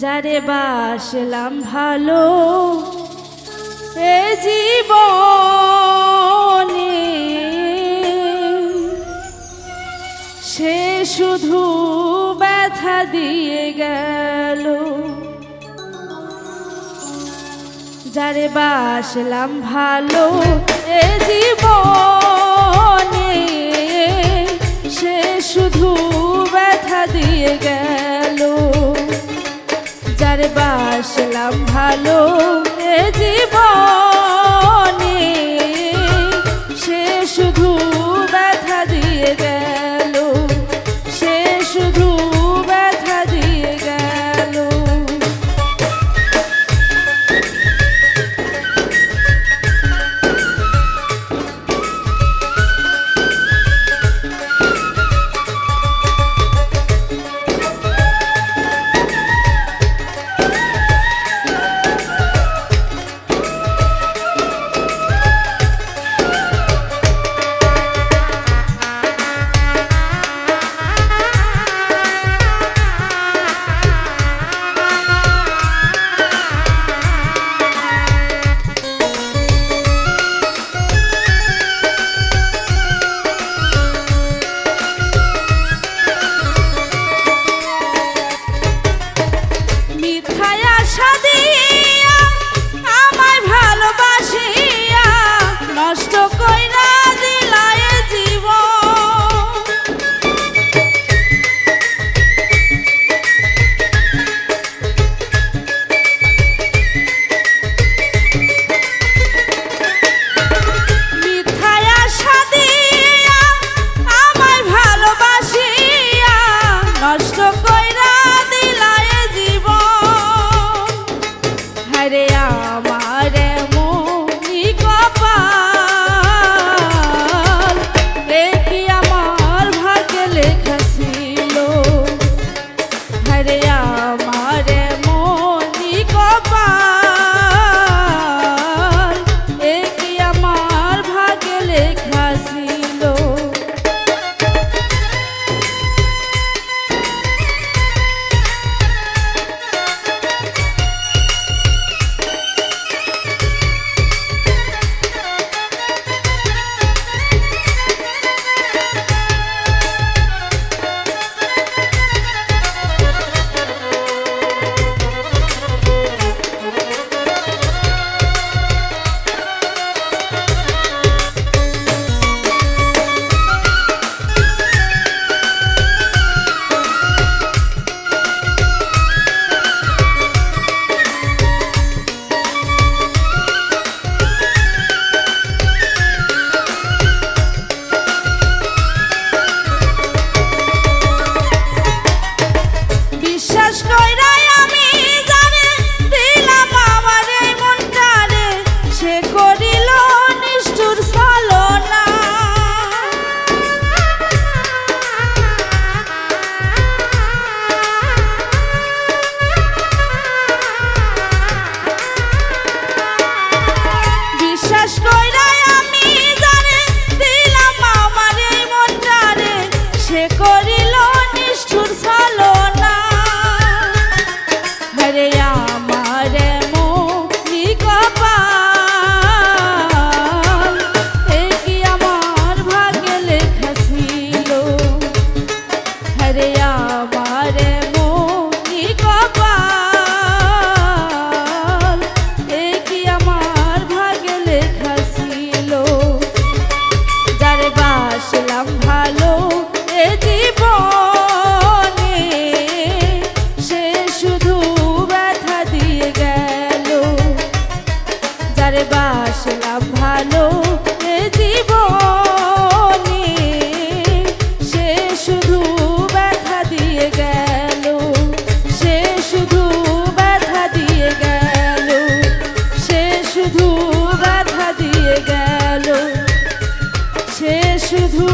যারে বাসলাম ভালো, এ জীব সে শুধু ব্যথা দিয়ে গেল। যারে বাসলাম ভালো, এ জীবন আসলাম ভালো জীবনে। সে শুধু ব্যথা দিয়ে গেল সে শুধু কইরা বাসলাম ভালো জীবনে। সে শুধু ব্যথা দিয়ে গেল, সে শুধু ব্যথা দিয়ে গেল, সে শুধু ব্যথা দিয়ে গেল, সে শুধু